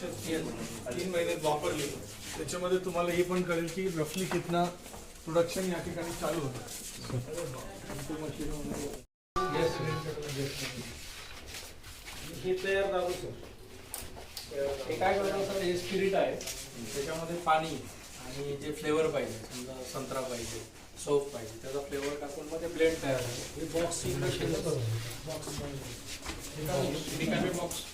तीन महिन्यात वापरली. त्याच्यामध्ये तुम्हाला हे पण कळेल की रफली कितना प्रोडक्शन या ठिकाणी चालू होतं. हे तयार दारू सर हे काय करतो सर हे स्पिरिट आहे. त्याच्यामध्ये पाणी आणि जे फ्लेवर पाहिजे समजा संत्रा पाहिजे. सोप पाहिजे. त्याचा फ्लेवर टाकून मग ते ब्लेंड तयार होते. हे बॉक्स बॉक्स बॉक्स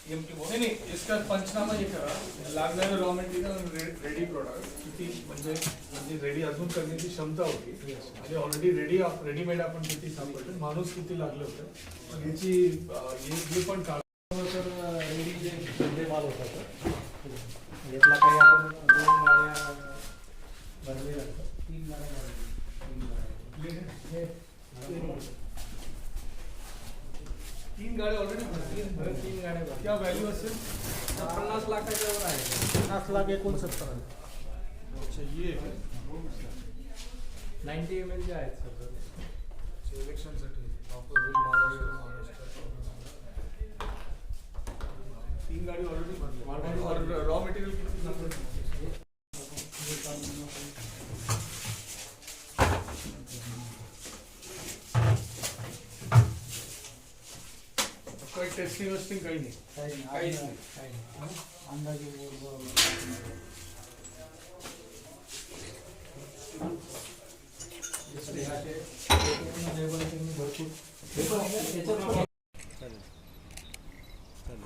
नाही नाही इसका पंचनामा हे करा. लागणारे रॉ मटेरियल रेडी प्रोडक्ट किती म्हणजे म्हणजे रेडी अजून करण्याची क्षमता होती. आणि ऑलरेडी रेडी रेडीमेड आपण किती सापडलं माणूस किती लागलं होतं? पण याची हे पण काढ तर रेडी जे धंदे माल होता तर यातला काही आपण दोन गाड्या भरलेल्या आहेत. तीन गाड्या भरलेल्या. तीन गाड्या ऑलरेडी तीन भर- तीन गाड्या. क्या व्हॅल्यू असेल? पन्नास लाखाच्या वर आहे. पन्नास लाख एकोणसत्तर अच्छा ये. नाईन्टी एम एल जे आहेत सर. टेस्टिंग वेस्टिंग काही नाही काही नाही काहीच काही नाही. नाही अंदाजे वर- दुसरे असे पूर्ण लेबर त्यांनी भरपूर हे पण याच्यात पण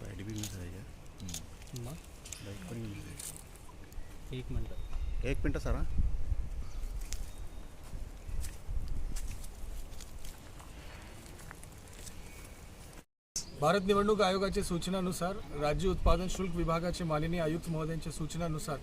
लाइट बी मिस आहे का लाइट पण मिस आहे एक मिनिट. एक मिनटं सर हां. भारत निवडणूक आयोगाच्या सूचनानुसार राज्य उत्पादन शुल्क विभागाचे माननीय आयुक्त महोदयांच्या सूचनानुसार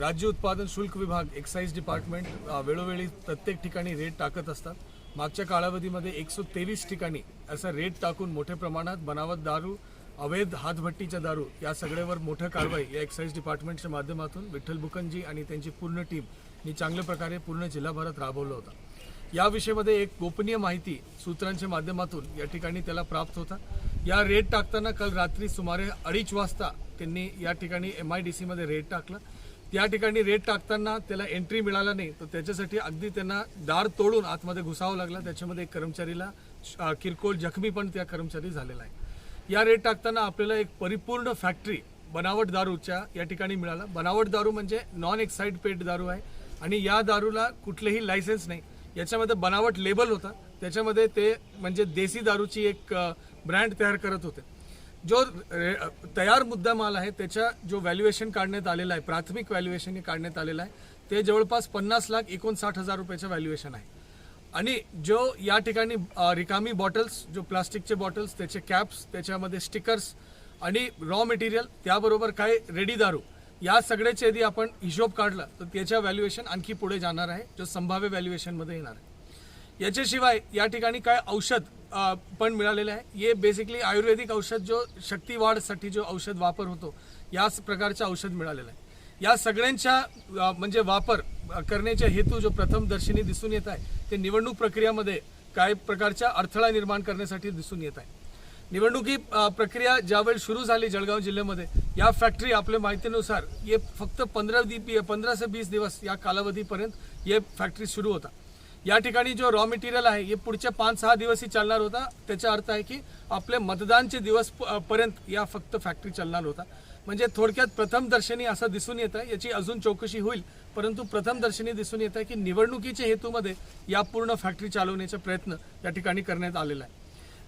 राज्य उत्पादन शुल्क विभाग एक्साईज डिपार्टमेंट वेळोवेळी प्रत्येक ठिकाणी रेट टाकत असतात. मागच्या कालावधीमध्ये एकशे तेवीस ठिकाणी असा रेट टाकून मोठ्या प्रमाणात बनावट दारू अवैध हातभट्टीच्या दारू या सगळ्यावर मोठं कारवाई या एक्साईज डिपार्टमेंटच्या माध्यमातून विठ्ठल बुकनजी आणि त्यांची पूर्ण टीम नी चांगल्या प्रकारे पूर्ण जिल्हाभरात राबवलं होता. या विषयामध्ये एक गोपनीय माहिती सूत्रांच्या माध्यमातून या ठिकाणी त्याला प्राप्त होता. या रेड टाकताना काल रात्री सुमारे अडीच वाजता त्यांनी या ठिकाणी एम आय डी सीमध्ये रेड टाकलं. त्या ठिकाणी रेड टाकताना त्याला एंट्री मिळाला नाही तर त्याच्यासाठी अगदी त्यांना दार तोडून आतमध्ये घुसावं लागलं. त्याच्यामध्ये एक कर्मचारीला किरकोळ जखमी पण त्या कर्मचारी झालेला आहे. या रेट टाकताना आपल्याला एक परिपूर्ण फॅक्टरी बनावट दारूच्या या ठिकाणी मिळाला. बनावट दारू म्हणजे नॉन एक्साईड पेट दारू आहे. आणि या दारूला कुठलेही लायसन्स नाही. याच्यामध्ये बनावट लेबल होता. त्याच्यामध्ये ते म्हणजे देसी दारूची एक ब्रँड तयार करत होते. जो रे- तयार मुद्दामाल आहे त्याच्या जो व्हॅल्युएशन काढण्यात आलेला आहे प्राथमिक व्हॅल्युएशन काढण्यात आलेलं आहे ते जवळपास पन्नास लाख एकोणसाठ हजार रुपयाचं व्हॅल्युएशन आहे. आणि जो या ठिकाणी रिकामी बॉटल्स जो प्लास्टिकचे बॉटल्स त्याचे कॅप्स त्याच्यामध्ये स्टिकर्स आणि रॉ मटेरियल त्याबरोबर काय रेडी दारू या सगळ्याचे यदि आपण हिशोब काढला तर त्याच्या व्हॅल्युएशन आणखी पुढे जाणार आहे जो संभाव्य व्हॅल्युएशनमध्ये येणार आहे. याच्याशिवाय या ठिकाणी काय औषध पण मिळालेलं आहे. हे बेसिकली आयुर्वेदिक औषध जो शक्तीवाढसाठी जो औषध वापर होतो याच प्रकारचं औषध मिळालेलं आहे. या सगळ्यांच्या म्हणजे वापर करण्याचा हेतू जो प्रथम दर्शनी दिसून येत आहे ते निवडणूक प्रक्रियामध्ये काय प्रकारच्या अडथळा निर्माण करण्यासाठी दिसून येत आहे. निवडणुकी प्रक्रिया ज्यावेळी सुरू झाली जळगाव जिल्ह्यामध्ये या फॅक्टरी आपल्या माहितीनुसार ये फक्त पंधरा दि पंधरा ते वीस दिवस या कालावधीपर्यंत ये फॅक्टरी सुरू होता. या ठिकाणी जो रॉ मटेरियल आहे हे पुढच्या पाच सहा दिवसही चालणार होता. त्याचा अर्थ आहे की आपले मतदानचे दिवस प- पर्यंत या फक्त फॅक्टरी चालणार होता. म्हणजे थोडक्यात प्रथम दर्शनी असं दिसून येत आहे याची अजून चौकशी होईल. परंतु प्रथम दर्शनी दिसून येत आहे की निवडणुकीच्या हेतूमध्ये या पूर्ण फॅक्टरी चालवण्याचा प्रयत्न या ठिकाणी करण्यात आलेला आहे.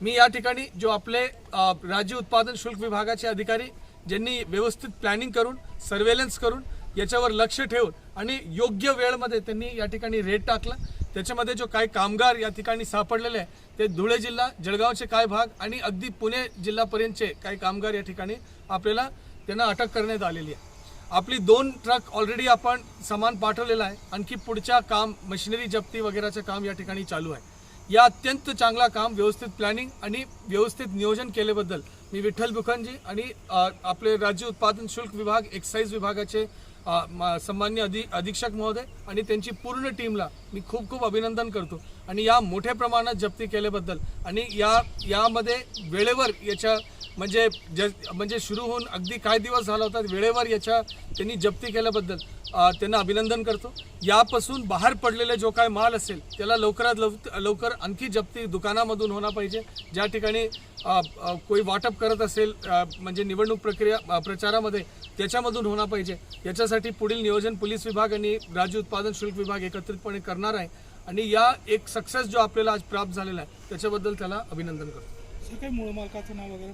मी या ठिकाणी जो आपले राज्य उत्पादन शुल्क विभागाचे अधिकारी ज्यांनी व्यवस्थित प्लॅनिंग करून सर्वेलन्स करून याच्यावर लक्ष ठेवून आणि योग्य वेळमध्ये त्यांनी या ठिकाणी रेट टाकला. त्याच्यामध्ये जो काही कामगार या ठिकाणी सापडलेले आहे ते धुळे जिल्हा जळगावचे काय भाग आणि अगदी पुणे जिल्हापर्यंतचे काही कामगार या ठिकाणी आपल्याला त्यांना अटक करण्यात आलेली आहे. आपली दोन ट्रक ऑलरेडी आपण सामान पाठवलेलं आहे. आणखी पुढच्या काम मशिनरी जप्ती वगैरेचं काम या ठिकाणी चालू आहे. या अत्यंत चांगला काम व्यवस्थित प्लॅनिंग आणि व्यवस्थित नियोजन केल्याबद्दल मी विठ्ठल बुखनजी आणि आपले राज्य उत्पादन शुल्क विभाग एक्साईज विभागाचे सन्मान्य अधि अधीक्षक महोदय आणि त्यांची पूर्ण टीमला मी खूप खूप अभिनंदन करतो. आणि या मोठ्या प्रमाणात जप्ती केल्याबद्दल आणि या यामध्ये वेळेवर याच्या म्हणजे ज म्हणजे सुरू होऊन अगदी काय दिवस झाला होता वेळेवर याच्या त्यांनी जप्ती केल्याबद्दल त्यांना अभिनंदन करतो. यापासून बाहेर पडलेले जो काय माल असेल त्याला लवकरात लव लवकर आणखी जप्ती दुकानामधून होणार पाहिजे. ज्या ठिकाणी कोई वाटप करत असेल म्हणजे निवडणूक प्रक्रिया प्रचारामध्ये त्याच्यामधून होणार पाहिजे. याच्यासाठी पुढील नियोजन पोलीस विभाग आणि राज्य उत्पादन शुल्क विभाग एकत्रितपणे करणार आहे. आणि या एक सक्सेस जो आपल्याला आज प्राप्त झालेला आहे त्याच्याबद्दल त्याला अभिनंदन करतो. काही मूळ मालकाचं नाव वगैरे